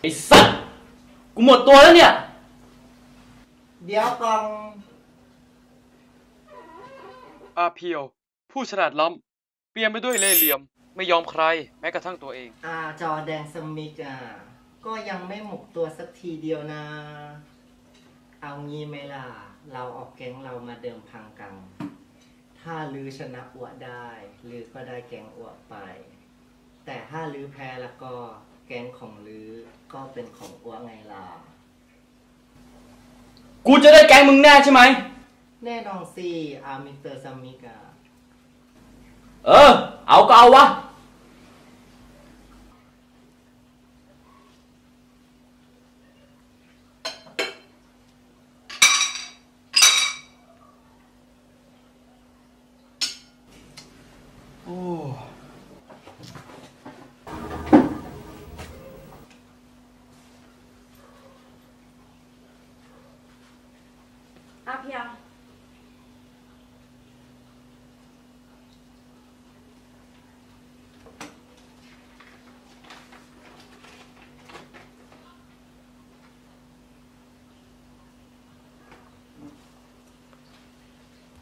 ไอ้สัสกูหมดตัวแล้วเนี่ย เดี๋ยวกล่องอาเพียว ผู้ฉลาดล้ำเปลี่ยนไปด้วยเล่ห์เหลี่ยม ไม่ยอมใคร แม้กระทั่งตัวเอง อาจอแดงสมิกอะก็ยังไม่หมกตัวสักทีเดียวนะ เอางี้ไหมล่ะ เราเออกแก๊งเรามาเดิมพังกัน ถ้าลือชนะอวดได้ลือก็ได้แก๊งอวดไป แต่ถ้าลือแพ้แล้วก็ แก๊งของลือก็เป็นของอวดไงล่ะ กูจะได้แกงมึงแน่ใช่ไหม แน่นอนสิอามิสเตอร์สมิกอะเออ เอาก็เอาวะ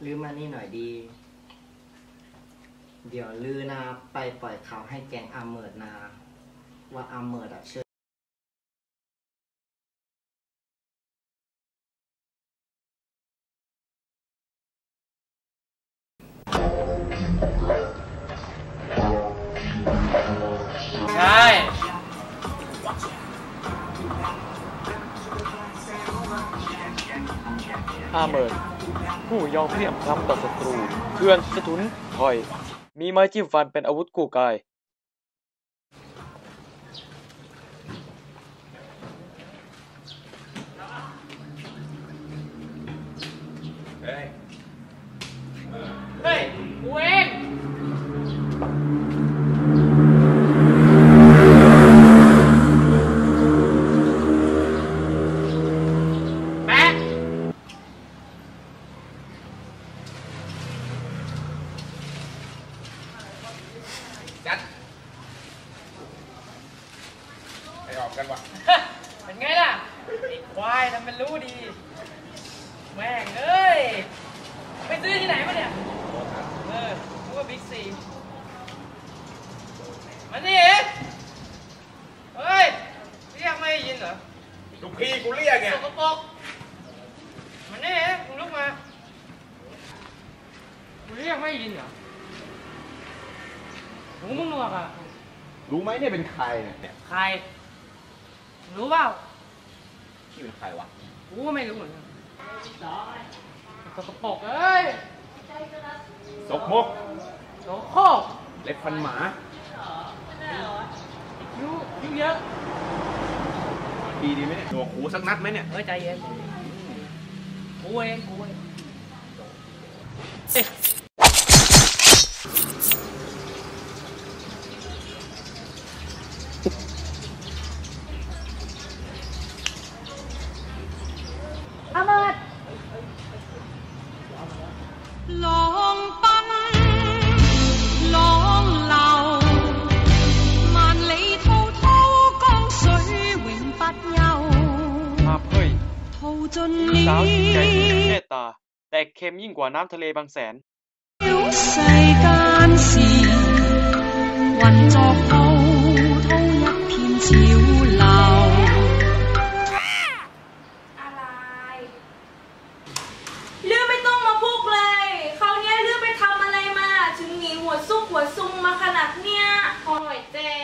ลือมานี่หน่อยดี เดี๋ยวลือนะไปปล่อยข่าวให้แกงอาเมิร์ดนะว่าอาเมิร์ดอะเชื่อใช่อาเมิร์ด ผู้ยอมเพียบพร้ำต่อศัตรูเพื่อนสะทุนถอย มีไม้จิ้มฟันเป็นอาวุธกู้กาย เฮ้ย กูเอง แป๊ะ ไปออกกันวะ เป็นไงล่ะ ไอ้ควายทำเป็นรู้ดี แม่งเอ้ย ไปซื้อที่ไหนมาเนี่ย เออรู้ว่าบิ๊กซีมันนี่เองเฮ้ยเรียกไม่ได้ยินเหรอ ลูก พี่กูเรียกไงสกปรกมันนี่เองมึงลุกมามึงเรียกไม่ได้ยินเหรอหูมึงหนวกอะรู้ไหมเนี่ยเป็นใครเนี่ยใคร รู้เปล่าที่เป็นใครวะกูก็ไม่รู้เหมือนกันสกปรกเอ้ยสกมกโสโครกเล็บฟันหมายุยุเยอะ ดีดีไหมเนี่ยหนวกหูสักนัดไหมเนี่ย เฮ้ยใจเย็นกูเองกูเองอา 尽 หญิงสาวที่ใจดีมี 了 เมตตา แต่เค็มยิ่งกว่าน้ำทะเลบางแสน 世间事，混作滔滔一片潮流。 อะไรเรื่องไม่ต้องมาพูดเลยคราวเนี้ยเรื่องไปทำอะไรมา ถึงหนีหัวซุกหัวซุงมาขนาดเนี้ย โอ้ยเจ๊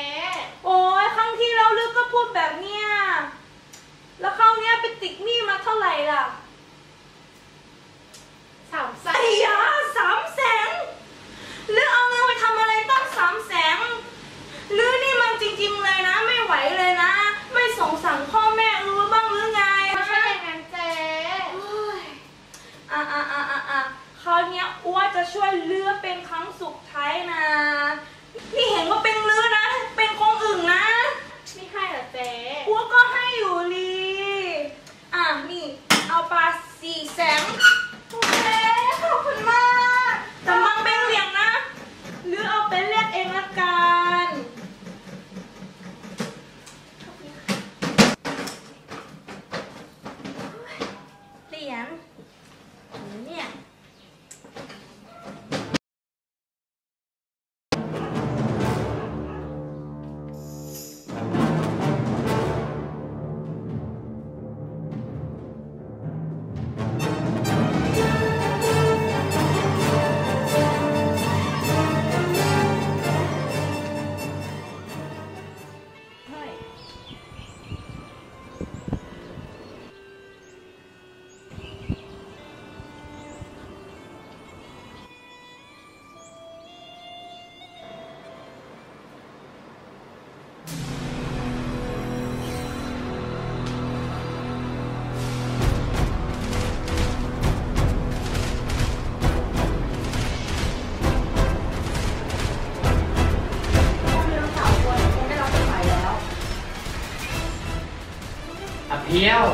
เพียว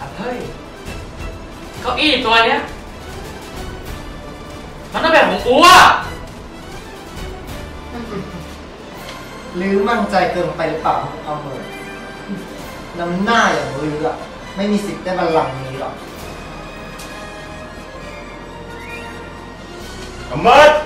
อะเฮ้ยเก้าอี้ตัวเนี้ยมันต้องแบบของกูอะหรือมั่นใจเกินไปหรือเปล่าเอาเมอน้ำหน้าอย่างลืออะไม่มีสิทธิ์ได้บัลลังก์นี้หรอกอำมาตย์จริ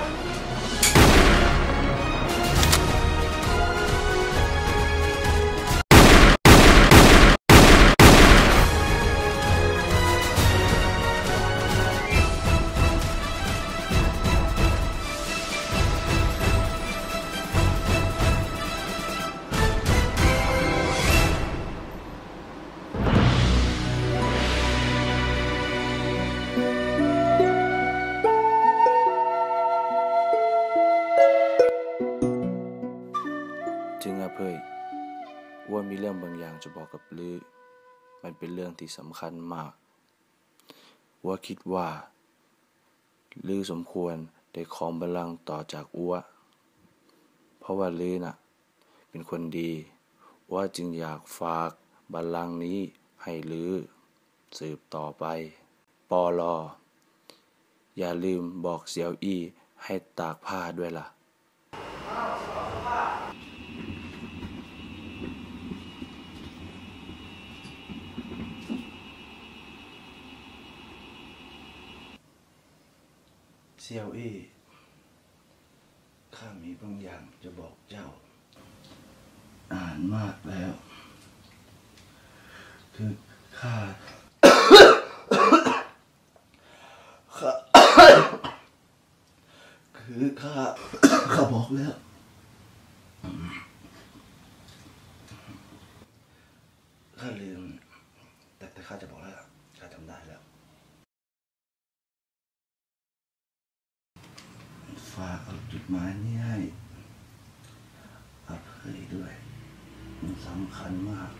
เป็นเรื่องที่สำคัญมาก ว่าคิดว่า ลือสมควรได้ครองบัลลังก์ต่อจากอัวเพราะว่าลือน่ะ เป็นคนดี ว่าจึงอยากฝากบัลลังก์นี้ให้ลือ สืบต่อไป ปอลออย่าลืมบอกเสียวอี้ให้ตากผ้าด้วยล่ะ ซียวอี้ข้ามีบางอย่างจะบอกเจ้า อ่านมากแล้ว คือข้าข้าคือข้าข้าบอกแล้ว ข้าลืมแต่แต่ข้าจะบอกแล้ว หมายนี้ให้อภัยด้วย มันสำคัญมาก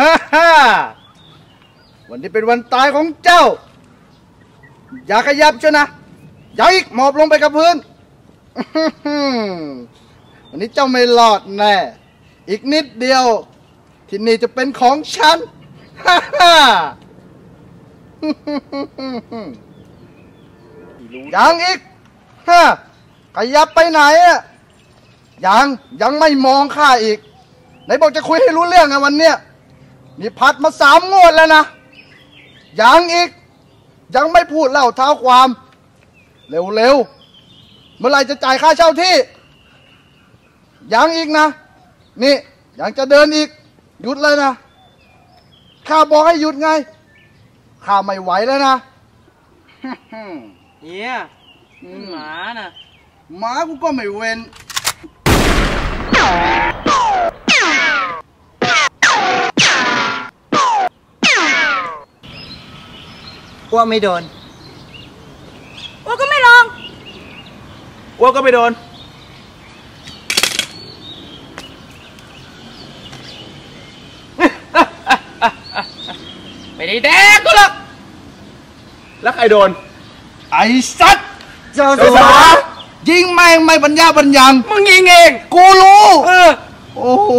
ฮ่าฮ่าวันนี้เป็นวันตายของเจ้า อย่าขยับเจ้านะอย่าอีกหมอบลงไปกับพื้นอื้อหือวันนี้เจ้าไม่รอดแน่ อีกนิดเดียว ที่นี่จะเป็นของฉัน ฮ่าฮ่ายังอีกฮะขยับไปไหนอะยังยังไม่มองข้าอีก ไหนบอกจะคุยให้รู้เรื่องไงวันเนี้ย นี่พัดมาสามงวดแล้วนะ ยังอีก ยังไม่พูดเล่าเท้าความ เร็วๆเมื่อไหรจะจ่ายค่าเช่าที่ ยังอีกนะ นี่ยังจะเดินอีก หยุดเลยนะข้าบอกให้หยุดไงข้าไม่ไหวแล้วนะเฮียหมาน่ะหมากูก็ไม่เว้น อ้วไม่โดนว่าก็ไม่ลองอ้วกก็ไม่โดน ไม่ได้แดกกูหรอกแล้วใครโดน ไอ้สัตว์เจ้าเจ้าสัสัววยิงแม่งไม่บรรยาบรรยังมึงยิงเอง กูรู้เออโอ้โห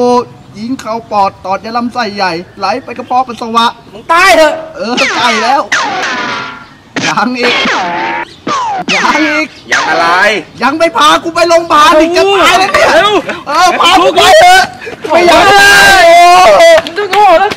ยิงเข้าปอดตอดในลำไส้ใหญ่ ไหลไปกระเพาะปัสสาวะ มึงตายเถอะ เออใกล้แล้วยังอีกยังอีกอย่างอะไร ยังไม่พากูไปโรงพยาบาลอีกจะตายแล้วเนี่ยเร็วเออพากูไปเถอะไม่อยากเลยโอ้โหมึงจะโง่เหลือ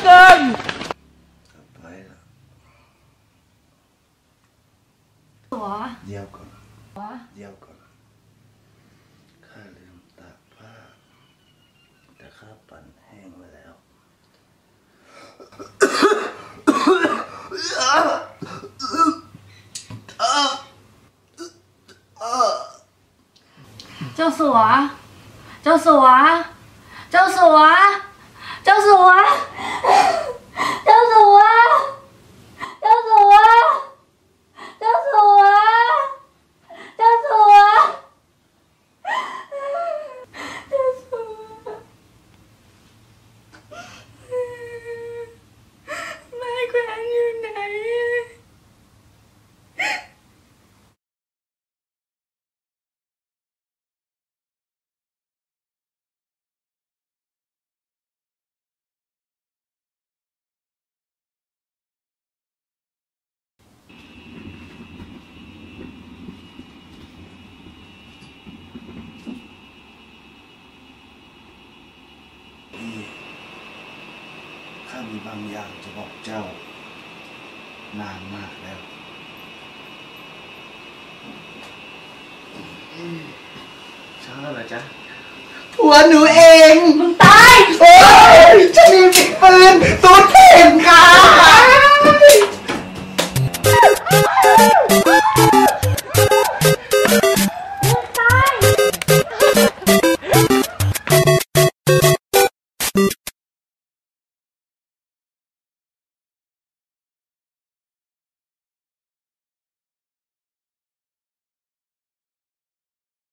就是我，就是我。ามีบางอย่างจะบอกเจ้า นานมากแล้ว ช้าแล้วเหรอจ๊ะผัวหนูเอง มึงตาย โอ้ยฉันมีปืนตูดแข